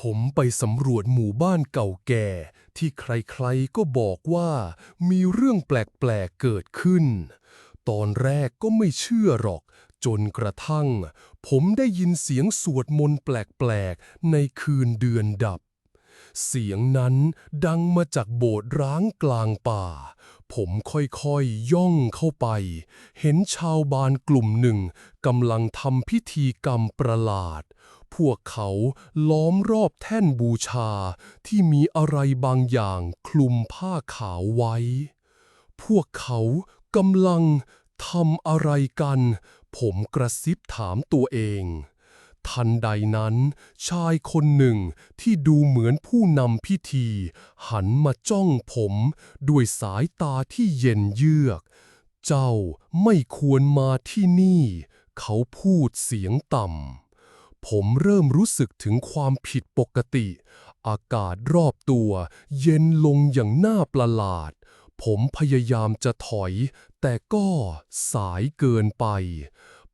ผมไปสำรวจหมู่บ้านเก่าแก่ ที่ใครๆก็บอกว่ามีเรื่องแปลกๆเกิดขึ้น ตอนแรกก็ไม่เชื่อหรอก จนกระทั่ง ผมได้ยินเสียงสวดมนต์แปลกๆ ในคืนเดือนดับ เสียงนั้นดังมาจากโบสถ์ร้างกลางป่า ผมค่อยๆย่องเข้าไป เห็นชาวบ้านกลุ่มหนึ่งกำลังทำพิธีกรรมประหลาด พวกเขาล้อมรอบแท่นบูชาที่มีอะไรบางอย่างคลุมผ้าขาวไว้ พวกเขากำลังทำอะไรกัน ผมกระซิบถามตัวเอง ทันใดนั้น ชายคนหนึ่งที่ดูเหมือนผู้นำพิธี หันมาจ้องผม ด้วยสายตาที่เย็นเยือก เจ้าไม่ควรมาที่นี่ เขาพูดเสียงต่ำ ผมเริ่มรู้สึกถึงความผิดปกติ อากาศรอบตัวเย็นลงอย่างน่าประหลาด ผมพยายามจะถอย แต่ก็สายเกินไป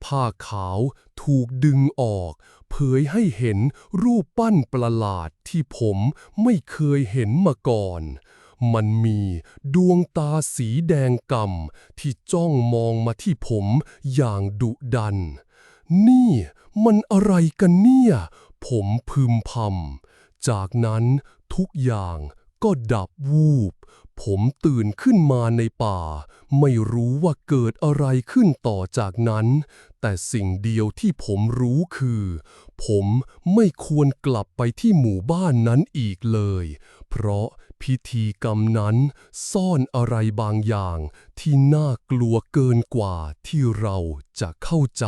ผ้าขาวถูกดึงออก เผยให้เห็นรูปปั้นประหลาดที่ผมไม่เคยเห็นมาก่อน มันมีดวงตาสีแดงกำที่จ้องมองมาที่ผมอย่างดุดัน นี่มันอะไรกันเนี่ย ผมพึมพำจากนั้นทุกอย่าง ก็ดับวูบ ผมตื่นขึ้นมาในป่า ไม่รู้ว่าเกิดอะไรขึ้นต่อจากนั้น แต่สิ่งเดียวที่ผมรู้คือ ผมไม่ควรกลับไปที่หมู่บ้านนั้นอีกเลย เพราะพิธีกรรมนั้นซ่อนอะไรบางอย่างที่น่ากลัวเกินกว่าที่เราจะเข้าใจ